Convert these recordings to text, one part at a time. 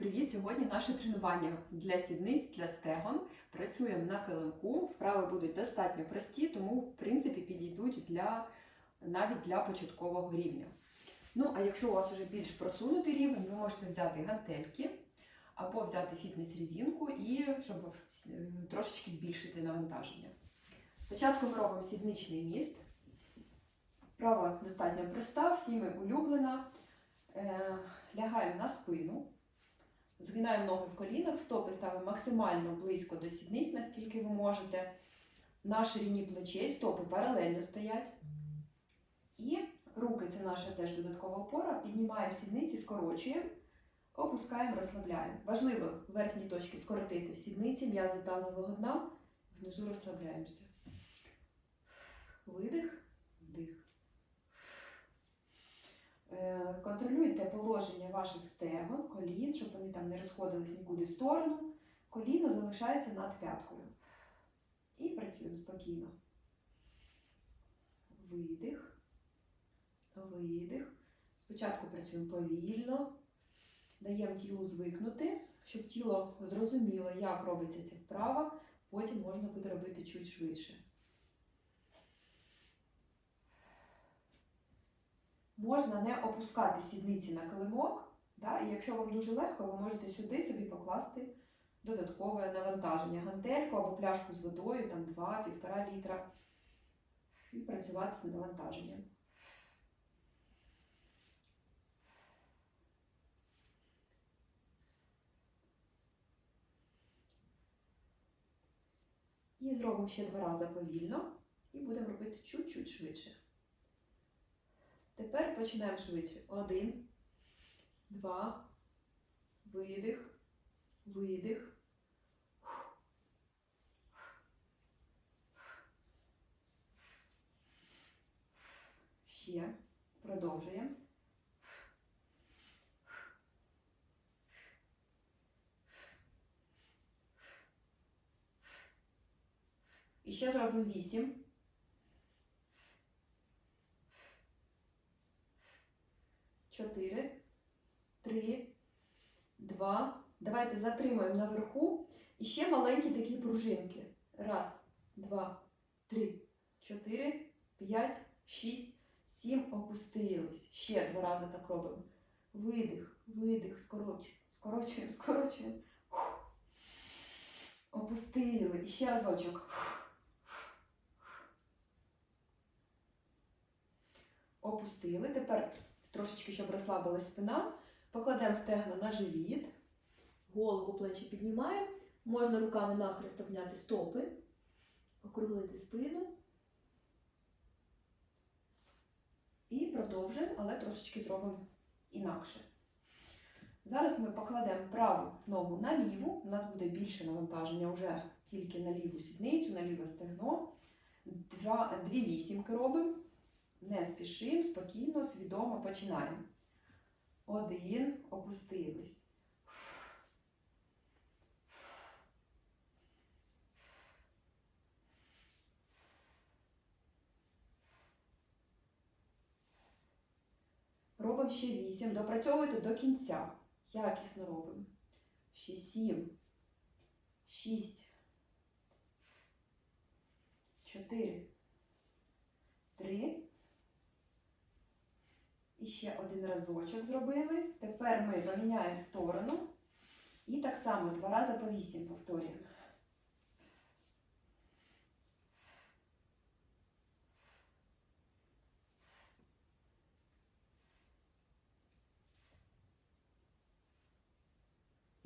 Привіт! Сьогодні наше тренування для сідниць, для стегон. Працюємо на килимку. Вправи будуть достатньо прості, тому в принципі підійдуть для навіть для початкового рівня. Ну, а якщо у вас вже більш просунутий рівень, ви можете взяти гантельки або взяти фітнес-резинку і щоб е, трошечки збільшити навантаження. Спочатку ми робимо сідничний міст. Вправа достатньо проста, всіми улюблена. Е, лягаємо на спину. Згинаємо ноги в колінах, стопи ставимо максимально близько до сідниць, наскільки ви можете. На ширині плечей, стопи паралельно стоять. І руки це наша теж додаткова опора. Піднімаємо сідниці, скорочуємо, опускаємо, розслабляємо. Важливо в верхній точці скоротити сідниці, м'язи тазового дна, внизу розслабляємося. Видих, вдих. Е, Контролюйте положення ваших стегон, колін, щоб вони там не розходились нікуди в сторону. Коліно залишається над п'яткою. І працюємо спокійно. Видих, видих. Спочатку працюємо повільно, даємо тілу звикнути, щоб тіло зрозуміло, як робиться ця вправа, потім можна буде робити чуть швидше. Можна не опускати сідниці на килимок, да? і якщо вам дуже легко, ви можете сюди собі покласти додаткове навантаження, гантельку або пляшку з водою, там 2-1,5 літра, і працювати з навантаженням. І зробимо ще два рази повільно, і будемо робити чуть-чуть швидше. Тепер починаємо швидше. Один, два, видих, видих. Ще. Продовжуємо. І ще зробимо вісім. Чотири, три, два. Давайте затримаємо наверху. І ще маленькі такі пружинки. Раз, два, три, чотири, п'ять, шість, сім. Опустились. Ще два рази так робимо. Видих, видих, скорочуємо, скорочуємо, скорочуємо. Опустили. І ще разочок. Опустили. Тепер трошечки, щоб розслабилась спина. Покладемо стегна на живіт, голову плечі піднімаємо. Можна руками нахрест обняти стопи, округлити спину. І продовжуємо, але трошечки зробимо інакше. Зараз ми покладемо праву ногу на ліву. У нас буде більше навантаження вже тільки на ліву сідницю, на ліве стегно. Два, дві вісімки робимо. Не спішимо, спокійно, свідомо починаємо. Один, опустились. Ще вісім. Допрацьовуйте до кінця. Якісно робимо. Ще сім. Шість. Чотири. Три. І ще один разочок зробили. Тепер ми поміняємо сторону. І так само два рази по вісім повторюємо.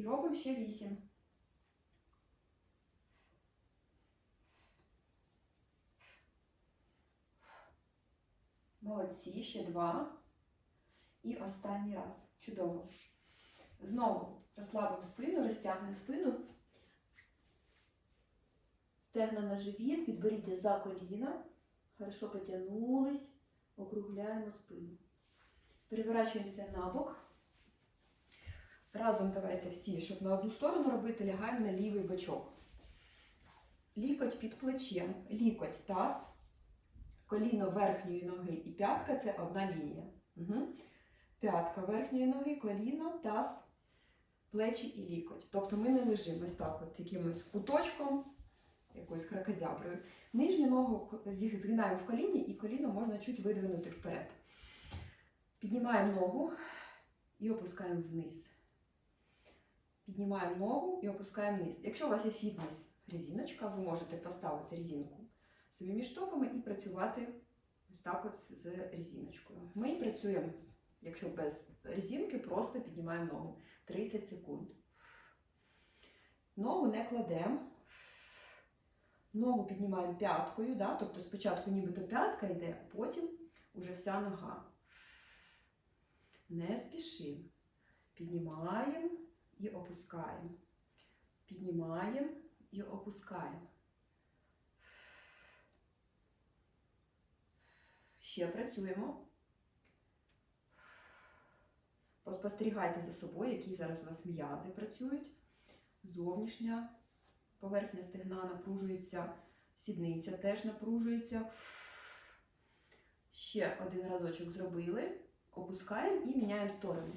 І робимо ще вісім. Молодці, ще два. І останній раз. Чудово. Знову розслабимо спину, розтягнемо спину. Стегна на живіт, підберіться за коліна. Хорошо потягнулись. Округляємо спину. Переворачуємося на бок. Разом давайте всі, щоб на одну сторону робити, лягаємо на лівий бочок. Лікоть під плечем, лікоть таз, коліно верхньої ноги і п'ятка це одна лінія. Угу. П'ятка верхньої ноги, коліно, таз, плечі і лікоть. Тобто ми не лежимо так, от якимось куточком, якоюсь кракозяброю. Нижню ногу згинаємо в коліні, і коліно можна чуть видвинути вперед. Піднімаємо ногу і опускаємо вниз. Піднімаємо ногу і опускаємо вниз. Якщо у вас є фітнес резиночка, ви можете поставити резинку собі між стопами і працювати ось так от з резиночкою. Ми працюємо, якщо без резинки, просто піднімаємо ногу 30 секунд. Ногу не кладемо. Ногу піднімаємо п'яткою, да? тобто спочатку нібито п'ятка йде, а потім уже вся нога. Не спішимо. Піднімаємо і опускаємо. Піднімаємо і опускаємо. Ще працюємо. Поспостерігайте за собою, які зараз у вас м'язи працюють. Зовнішня поверхня стегна напружується, сідниця теж напружується. Ще один разочок зробили. Опускаємо і міняємо сторону.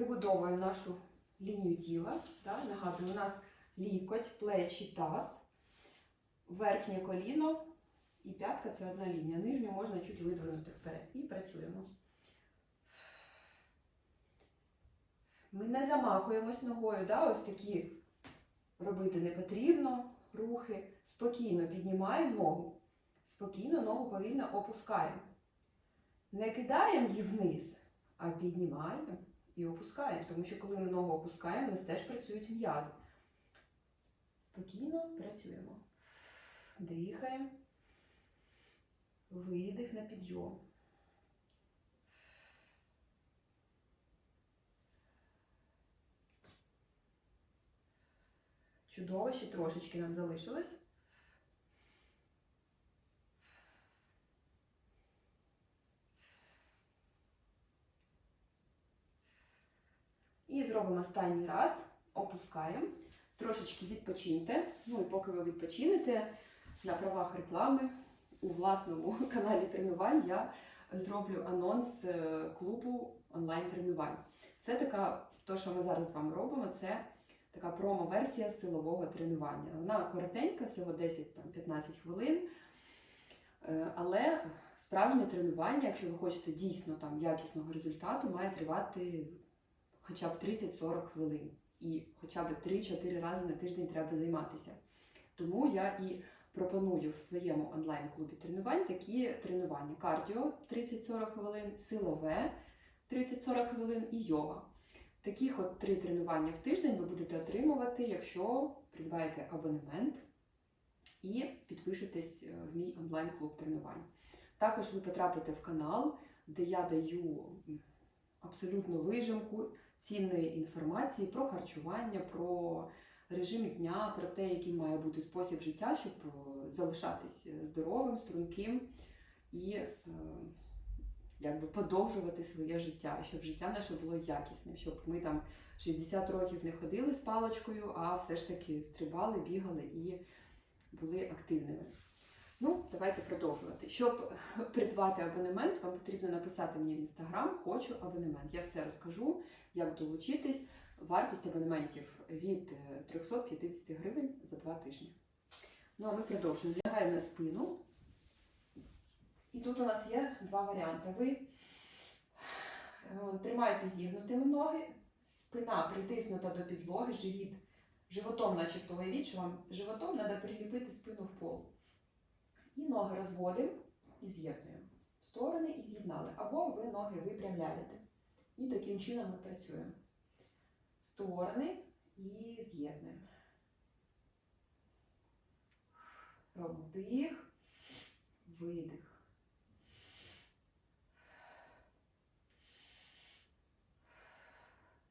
Вибудовуємо нашу лінію тіла. Да? Нагадую, у нас лікоть, плечі, таз, верхнє коліно і п'ятка це одна лінія. Нижню можна чуть видвинути вперед. І працюємо. Ми не замахуємось ногою, да? ось такі робити не потрібно рухи. Спокійно піднімаємо ногу, спокійно ногу повільно опускаємо. Не кидаємо її вниз, а піднімаємо і опускаємо. Тому що коли ми ногу опускаємо, у нас теж працюють м'язи. Спокійно працюємо. Дихаємо. Видих на підйом. Чудово, ще трошечки нам залишилось. І зробимо останній раз. Опускаємо. Трошечки відпочиньте. Ну і поки ви відпочинете, на правах реклами у власному каналі тренувань я зроблю анонс е, клубу онлайн-тренувань. Це така, то, що ми зараз з вами робимо, це така промо-версія силового тренування. Вона коротенька, всього 10-15 хвилин. Е, Але справжнє тренування, якщо ви хочете дійсно там якісного результату, має тривати хоча б 30-40 хвилин. І хоча б 3-4 рази на тиждень треба займатися. Тому я і пропоную в своєму онлайн-клубі тренувань такі тренування: кардіо 30-40 хвилин, силове 30-40 хвилин і йога. Таких от три тренування в тиждень ви будете отримувати, якщо придбаєте абонемент і підпишетесь е, в мій онлайн-клуб тренувань. Також ви потрапите в канал, де я даю абсолютно вижимку цінної інформації про харчування, про режим дня, про те, який має бути спосіб життя, щоб е, залишатись здоровим, струнким і е, якби подовжувати своє життя, щоб життя наше було якісним, щоб ми там 60 років не ходили з паличкою, а все ж таки стрибали, бігали і були активними. Ну, давайте продовжувати. Щоб придбати абонемент, вам потрібно написати мені в інстаграм Хочу абонемент. Я все розкажу, як долучитись. Вартість абонементів від е, 350 гривень за два тижні. Ну, а ми продовжуємо. Лягаємо на спину. І тут у нас є два варіанти. Ви е, тримаєте зігнутими ноги, спина притиснута до підлоги, живіт, животом, начебто уявіть, що вам животом треба приліпити спину в пол. І ноги розводимо і з'єднуємо в сторони і з'єднали. Або ви ноги випрямляєте. І таким чином ми працюємо. Сторони і з'єднуємо. Робимо вдих, видих.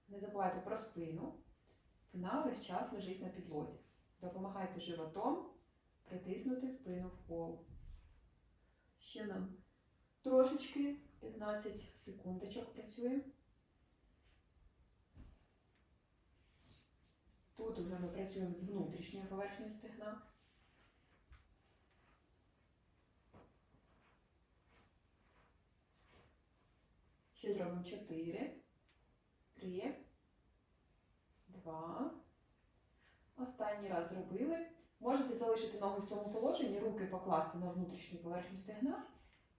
Не забувайте про спину. Спина весь час лежить на підлозі. Допомагайте животом притиснути спину в пол. Ще нам трошечки 15 секундочок працюємо. Тут вже ми працюємо з внутрішньою поверхнею стегна. Ще зробимо 4, 3, 2. Останній раз зробили. Можете залишити ноги в цьому положенні, руки покласти на внутрішню поверхню стегна,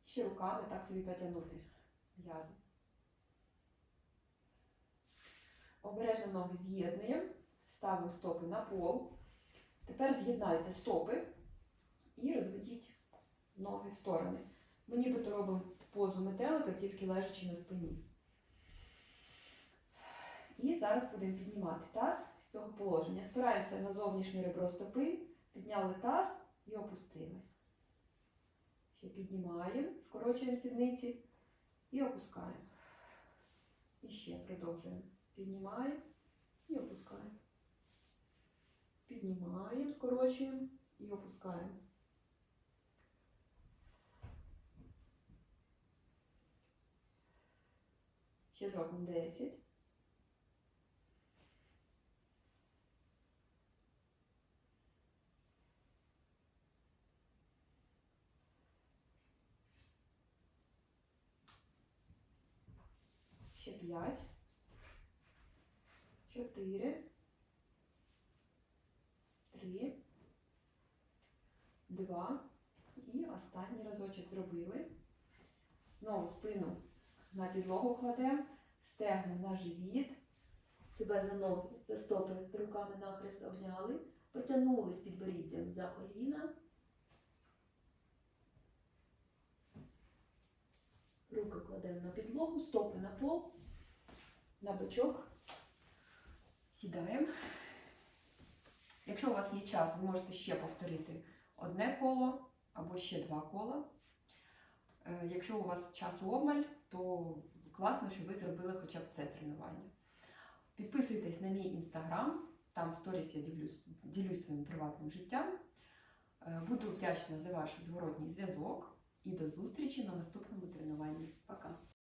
ще руками так собі потягнути м'язи. Обережно ноги з'єднуємо, ставимо стопи на пол. Тепер з'єднайте стопи і розведіть ноги в сторони. Ми нібито робимо позу метелика, тільки лежачи на спині. І зараз будемо піднімати таз з цього положення. Спираємося на зовнішнє ребро стопи, підняли таз і опустили. Ще піднімаємо, скорочуємо сідниці і опускаємо. І ще продовжуємо. Піднімаємо і опускаємо. Піднімаємо, скорочуємо і опускаємо. Ще зробимо 10. Ще 5. 4. 3. 2. І останній разочок зробили. Знову спину на підлогу кладемо, стегна на живіт, себе за ноги, за стопи руками нахрест обняли, потягнули з підборіддям за коліна. Руки кладемо на підлогу, стопи на пол, на бочок. Сідаємо. Якщо у вас є час, ви можете ще повторити одне коло або ще два кола. Е, Якщо у вас часу обмаль, то класно, що ви зробили хоча б це тренування. Підписуйтесь на мій інстаграм, там в сторіс я ділюсь, ділюсь своїм приватним життям. Е, Буду вдячна за ваш зворотній зв'язок і до зустрічі на наступному тренуванні. Пока!